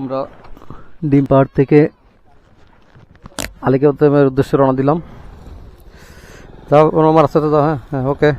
আমরা ডিম পাহাড় থেকে আলিকে উদ্দেশ্যে রওনা দিলাম। যাও আমার রাস্তাতে যাও হ্যাঁ হ্যাঁ ওকে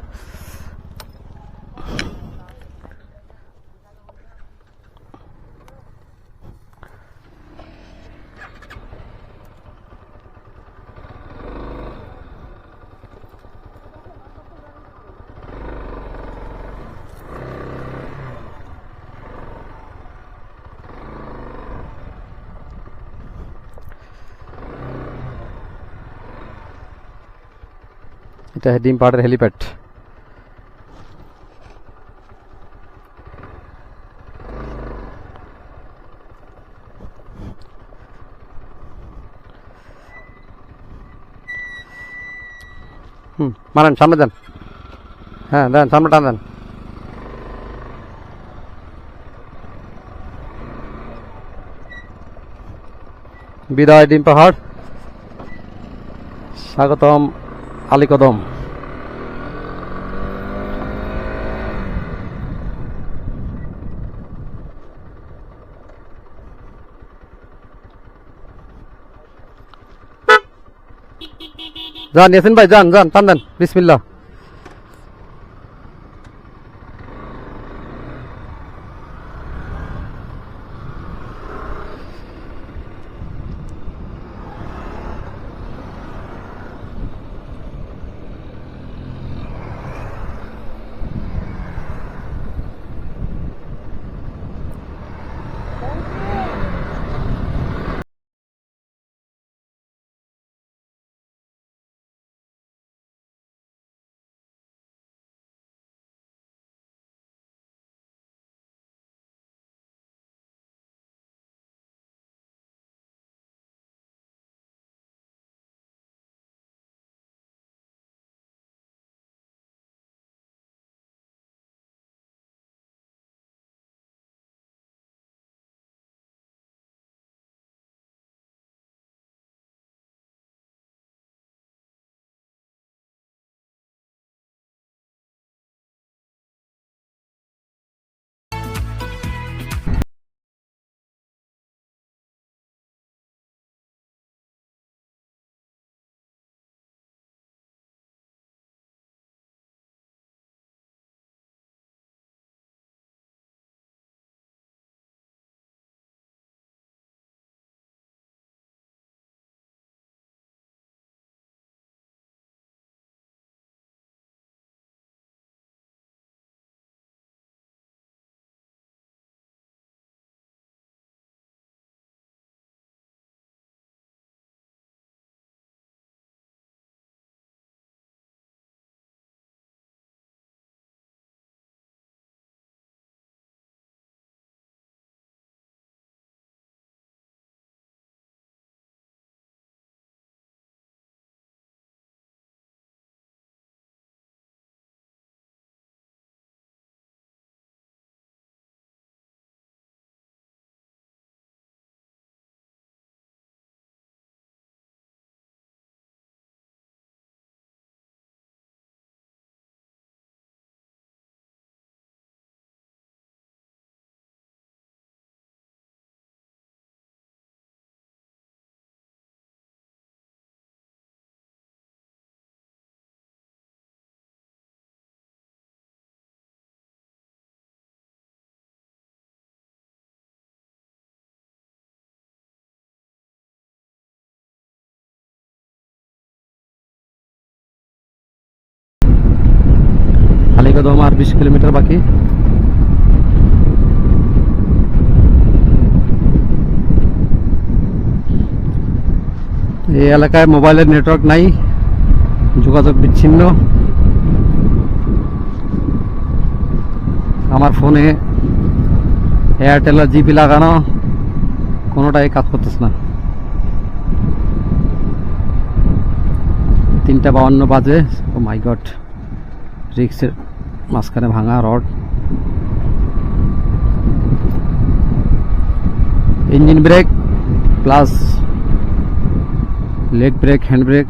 এটা ডিম পাহাড়ের হেলিপ্যাড। হুম, মারেন, সামনে দেন। হ্যাঁ দেন, সামনে টান দেন। বিদায়, ডিম পাহাড়। স্বাগতম আলিকদম যান ইয়াসিন ভাই যান যান টান দেন। বিসমিল্লাহ। আলিকদম আর বিশ কিলোমিটার বাকি। এই এলাকায় মোবাইলের নেটওয়ার্ক নাই, যোগাযোগ বিচ্ছিন্ন। আমার ফোনে এয়ারটেল আর জিপি লাগানো, কোনোটাই কাজ করতেছে না। তিনটা বাউন্ন বাজে, ও মাই গড, রিক্সের মাঝখানে ভাঙা rod. Engine brake plus leg brake, hand brake.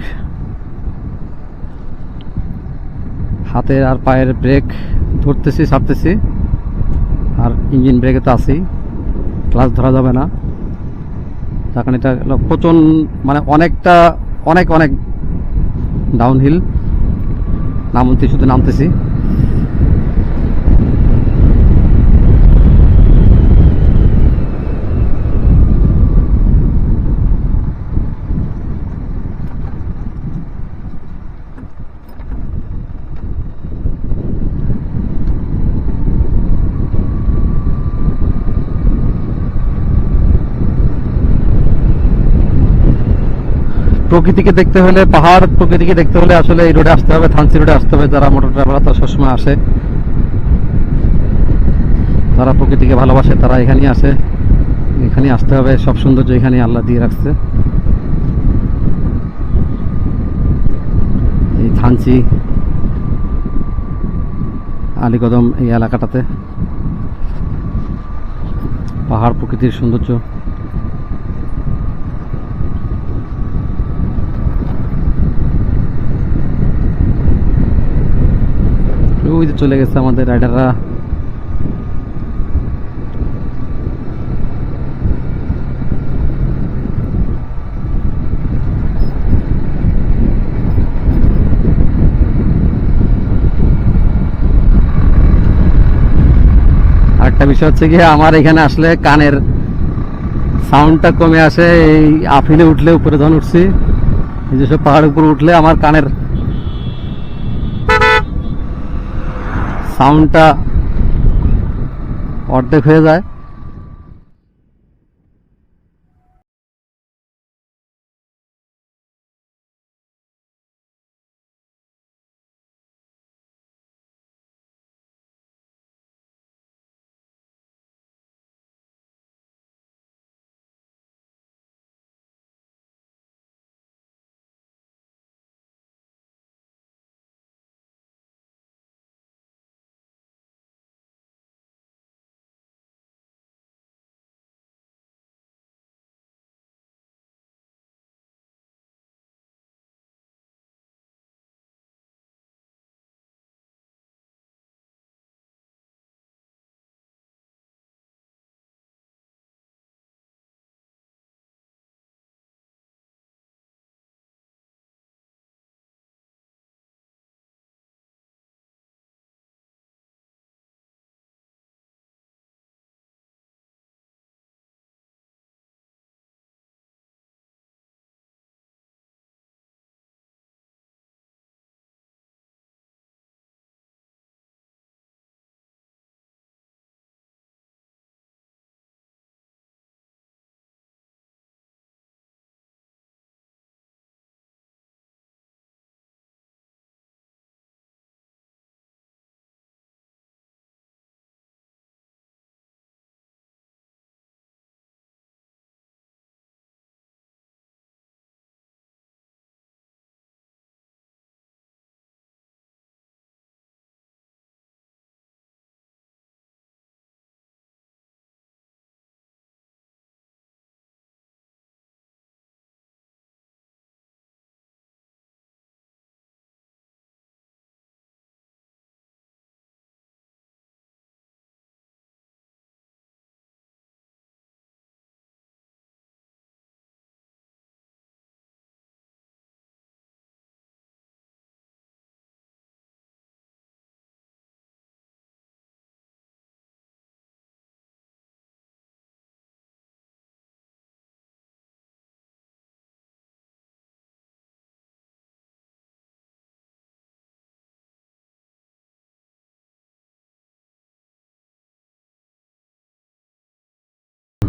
হাতের আর পায়ের ব্রেক ধরতেছি, ছাড়তেছি। আর ইঞ্জিন ব্রেকে তো আছেই। ক্লাস ধরা যাবে না। কারণ এটা হলো প্রচণ্ড মানে অনেকটা, অনেক অনেক ডাউন হিল নামতে শুধু নামতেছি। প্রকৃতিকে দেখতে হলে, পাহাড় প্রকৃতিকে দেখতে হলে আসলে এই রোডে আসতে হবে থানসি রোডে আসতে হবে, যারা মোটর ট্রাভেলার তারা সবসময় আসে। যারা প্রকৃতিকে ভালোবাসে, তারা এখানেই আসে। এখানে আসতে হবে, সব সৌন্দর্য এখানে আল্লাহ দিয়ে রাখছে। এই থানচি আলীকদম এই এলাকাটাতে। পাহাড় প্রকৃতির সৌন্দর্য। ওই চলে গেছে আমাদের রাইডাররা। বিষয় হচ্ছে কি আমার এখানে আসলে কানের সাউন্ডটা কমে আসে, এই আফিলে উঠলে উপরে যখন উঠছি, এই যেসব পাহাড়ের উপর উঠলে আমার কানের সাউন্ডটা অর্ধেক হয়ে যায়।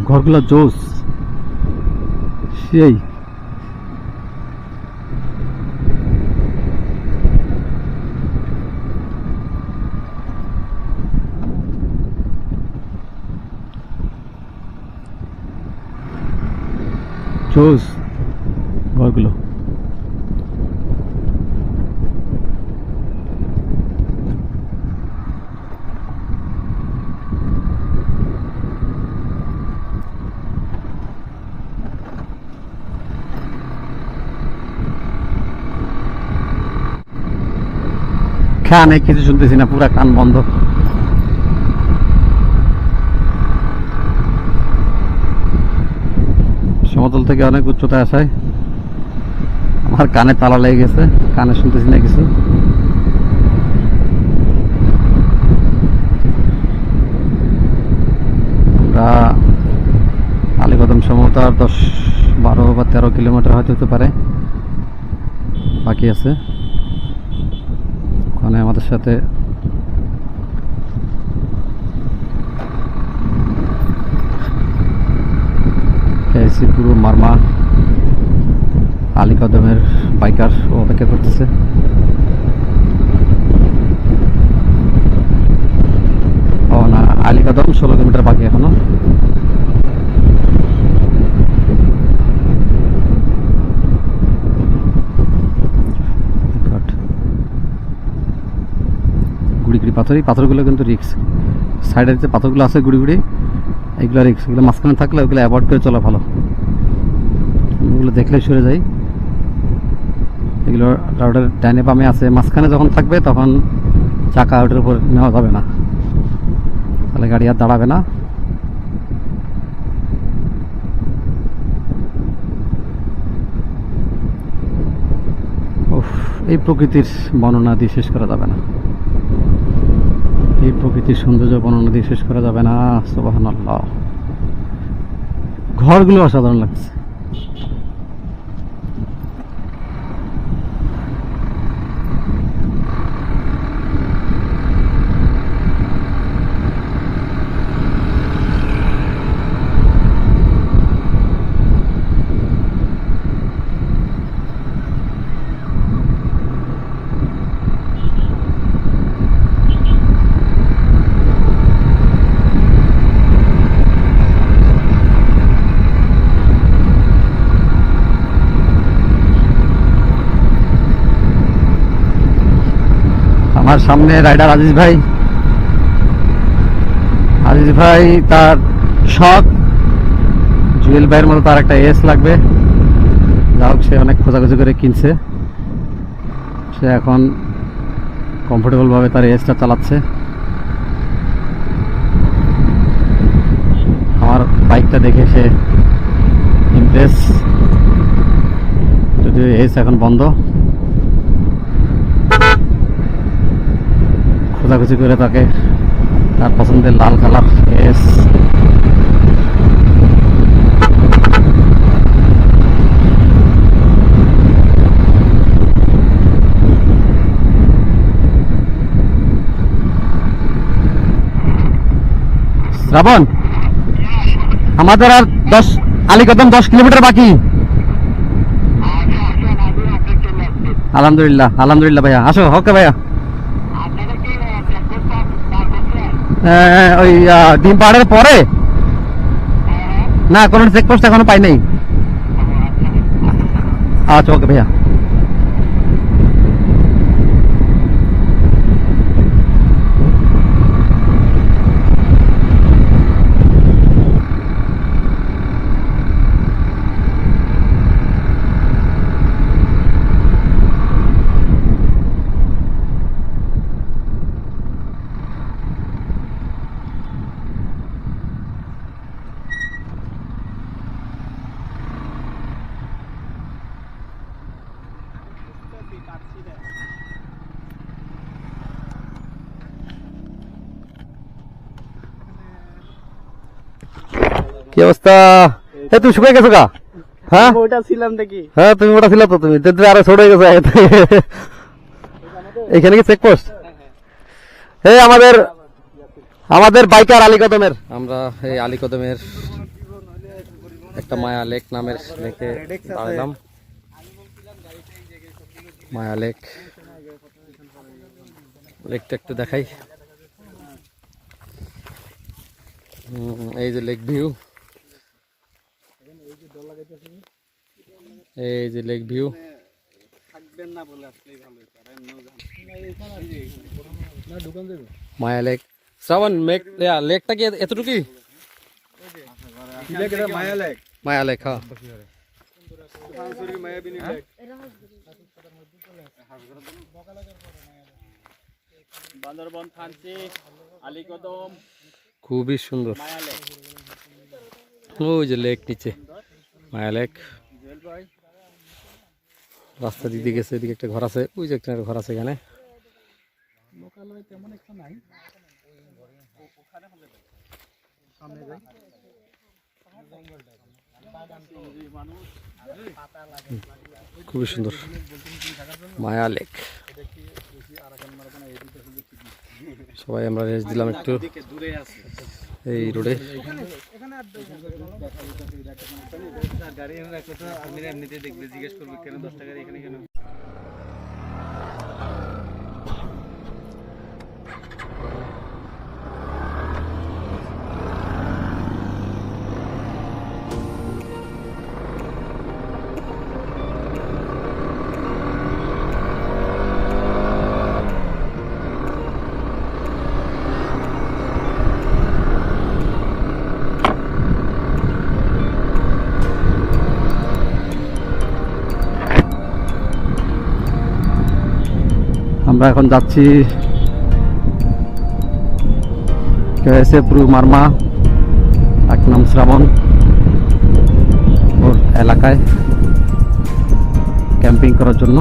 ঘরগুলো জোস। সেই। জোস ঘরগুলো। কানে কিছু শুনতেছি না, পুরা কান বন্ধ। সমতল থেকে অনেক উচ্চতায় আসায় আমার কানে তালা লেগে গেছে, কানে শুনতেছি না কিছু। আমরা আলীকদম সম্ভবত আর দশ, বারো বা তেরো কিলোমিটার হয়তো হতে পারে। বাকি আছে। ওখানে আমাদের সাথে। পুরো মারমা, আলী কদমের বাইকার অপেক্ষা করতেছে। ও আলী কদম ষোলো কিলোমিটার বাকি এখনও। গুড়ি গুড়ি পাথর এই পাথরগুলো কিন্তু রিক্স সাইডের যে পাথরগুলো আছে গুড়ি গুড়ি এগুলো রিক্স এগুলো মাঝখানে থাকলে ওগুলো অ্যাভয়েড করে চলা ভালো। ওগুলো দেখলে সরে যাই। এগুলো রোডের ডাইনে বামে আছে। মাঝখানে যখন থাকবে তখন চাকা ওটার উপর নেওয়া যাবে না। তাহলে গাড়ি আর দাঁড়াবে না। এই প্রকৃতির বর্ণনা দিয়ে শেষ করা যাবে না। এই প্রকৃতির সৌন্দর্য বর্ণনা দিয়ে শেষ করা যাবে না সোবাহ ঘরগুলো অসাধারণ লাগছে আমার সামনে রাইডার আজিজ ভাই। আজিজ ভাই তার শখ, জুয়েল ভাইয়ের মতো তার একটা এস লাগবে। যা হোক, সে অনেক খোঁজাখুঁজি করে কিনছে। সে এখন কমফোর্টেবল ভাবে তার এসটা চালাচ্ছে। আমার বাইকটা দেখে সে ইমপ্রেস যদিও এস এখন বন্ধ। খোঁজাখুঁজি করে তাকে তার পছন্দের লাল কালার এস। শ্রাবণ, আমাদের আর দশ, আলিকদম দশ কিলোমিটার বাকি। আলহামদুলিল্লাহ আলহামদুলিল্লাহ ভাইয়া। আসো, ওকে ভাইয়া। ওই ডিম পাহাড়ের পরে? না কোনো চেকপোস্ট এখনও পাই নাই আচ্ছা ওকে ভাইয়া কি অবস্থা। এ তুমি শুকিয়ে গেছো গা? হ্যাঁ? ওটা ছিলাম নাকি হ্যাঁ তুমি ওটা ছিল তো তুমি। তেতে আরও ছোট হয়ে গেছে। এখানে কি চেকপোস্ট এই আমাদের আমাদের বাইকার আলী কদমের। আমরা এই আলী কদমের একটা মায়া লেক নামের লেকে দাঁড়ালাম মায়া লেক। লেকটা একটু দেখাই। এই যে লেক ভিউ। এই যে লেক ভিউ। মায়া লেক। শ্রাবণ মেক লেকটা কি এতটুকুই? মায়া লেক মায়া লেক হ্যাঁ। বান্দরবন থানচি আলীকদম খুবই সুন্দর ওই যে লেক নিচে। মায়া লেক জুয়েল ভাই রাস্তা দিক গেছে, এদিকে একটা ঘর আছে। ওই যে একটা ঘর আছে এখানে। লোকালয় তেমন একটা নাই সামনে যাই খুবই সুন্দর। মায়া লেক। সবাই আমরা রেস্ট দিলাম একটু। এই রোডে। গাড়ি দেখবে জিজ্ঞেস করবে কেন দশ টাকার এখানে কেন আমরা এখন যাচ্ছি কেসে প্রু মার্মা এক নাম শ্রাবণ ওর এলাকায় ক্যাম্পিং করার জন্য।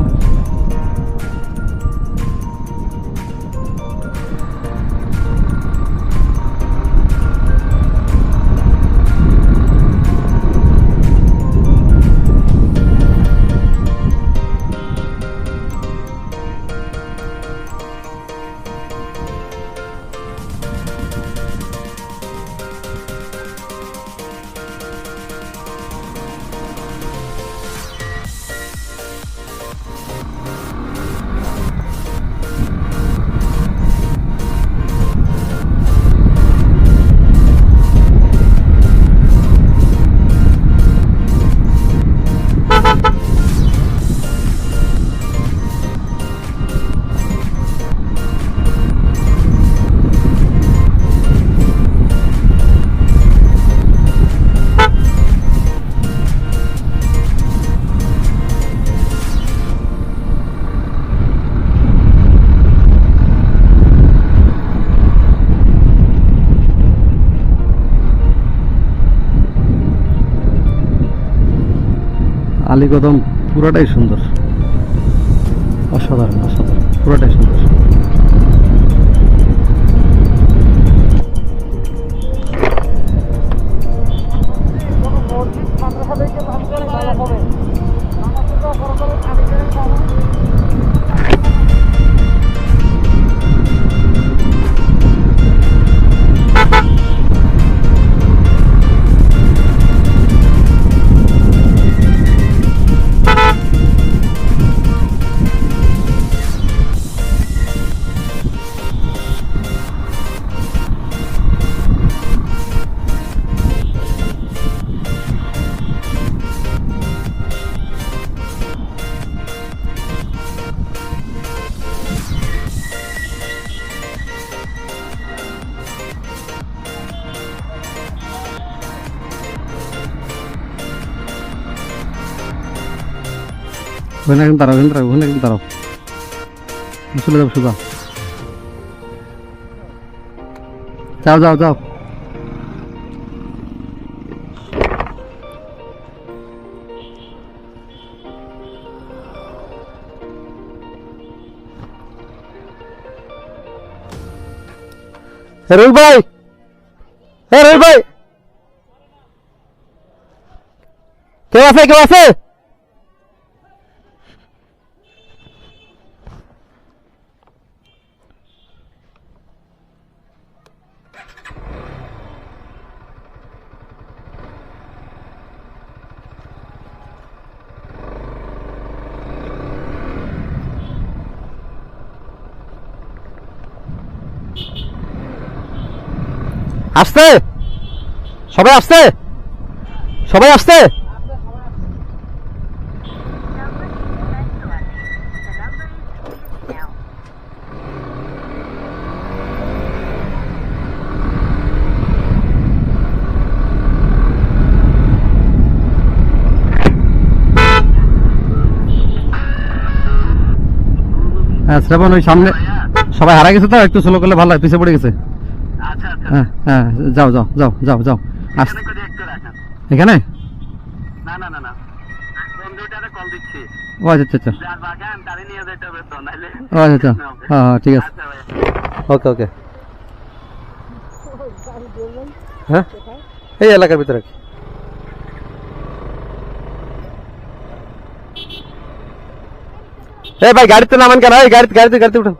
আলিকদম পুরাটাই সুন্দর। অসাধারণ অসাধারণ পুরাটাই সুন্দর। ওখানে একদম দাঁড়াও ওখানে দাঁড়াও ওখানে একদম দাঁড়াও চলে যাও সুগা যাও যাও যাও রবি ভাই হ্যাঁ রবি ভাই কেউ আছে কেউ আছে আসতে সবাই আসতে সবাই আসতে হ্যাঁ শ্রাবণ, ওই সামনে সবাই হারা গেছে তো? একটু স্লো করলে ভালো হয় পিছিয়ে পড়ে গেছে। হ্যাঁ হ্যাঁ যাও যাও যাও যাও যাও। আস একটু রাখেন। এখানে? না না ও আচ্ছা আচ্ছা আচ্ছা। যার বাগান তারে নিয়ে যেতে হবে তো নাইলে ও আচ্ছা আচ্ছা। হ্যাঁ হ্যাঁ ঠিক আছে। আচ্ছা ভাই ওকে ওকে। হ্যাঁ? এই এলাকার ভিতরে। এই ভাই গাড়িতে নামান কেন? এই গাড়িতে গাড়িতে গাড়িতে উঠুন।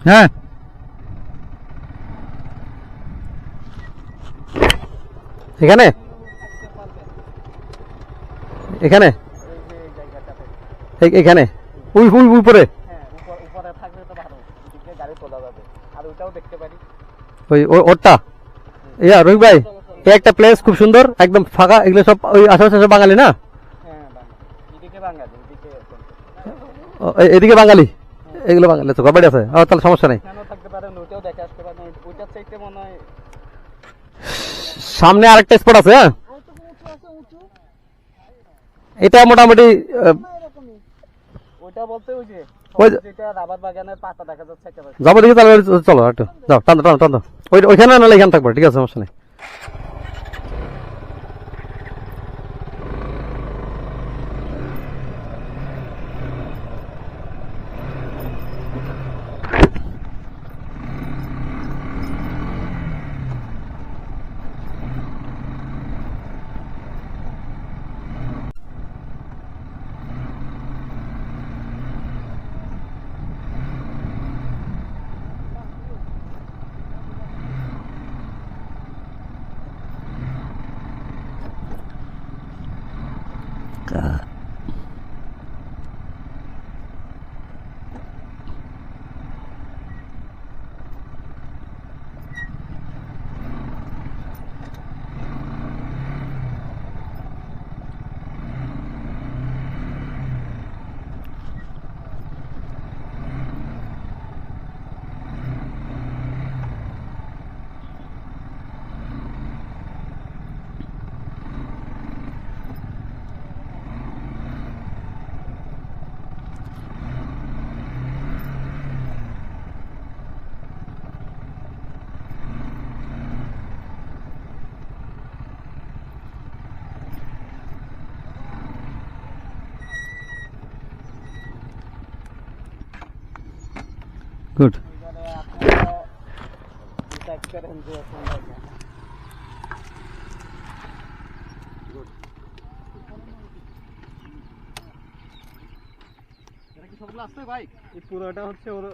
হ্যাঁ। এখানে? এখানে? এখানে? উই উই উপরে? হ্যাঁ উপরে থাকলে তো ভালো গাড়ি তোলা যাবে আর ওইটাও দেখতে পারি ওই ও- ওরটা? ইয়া রোহিত ভাই এই একটা প্লেস খুব সুন্দর একদম ফাঁকা এগুলো সব ওই আশেপাশে সব বাঙালি না? হ্যাঁ এদিকে বাঙালি ও, এদিকে বাঙালি? এগুলো বাঙালি তো ঘরবাড়ি আছে? আর তাহলে সমস্যা নেই। সামনে আরেকটা স্পট আছে হ্যাঁ? এটা মোটামুটি আহ, ওইটা বলতে ওই যে ওই রাবার বাগানের পাতা দেখা যাচ্ছে একেবারে। যাব দেখি তাহলে চলো একটু যাও টান টান টান ওই ওইখানে নাহলে এখানে থাকব ঠিক আছে সমস্যা নেই। কি সবগুলো আসছে ভাই? এই পুরোটা হচ্ছে ওর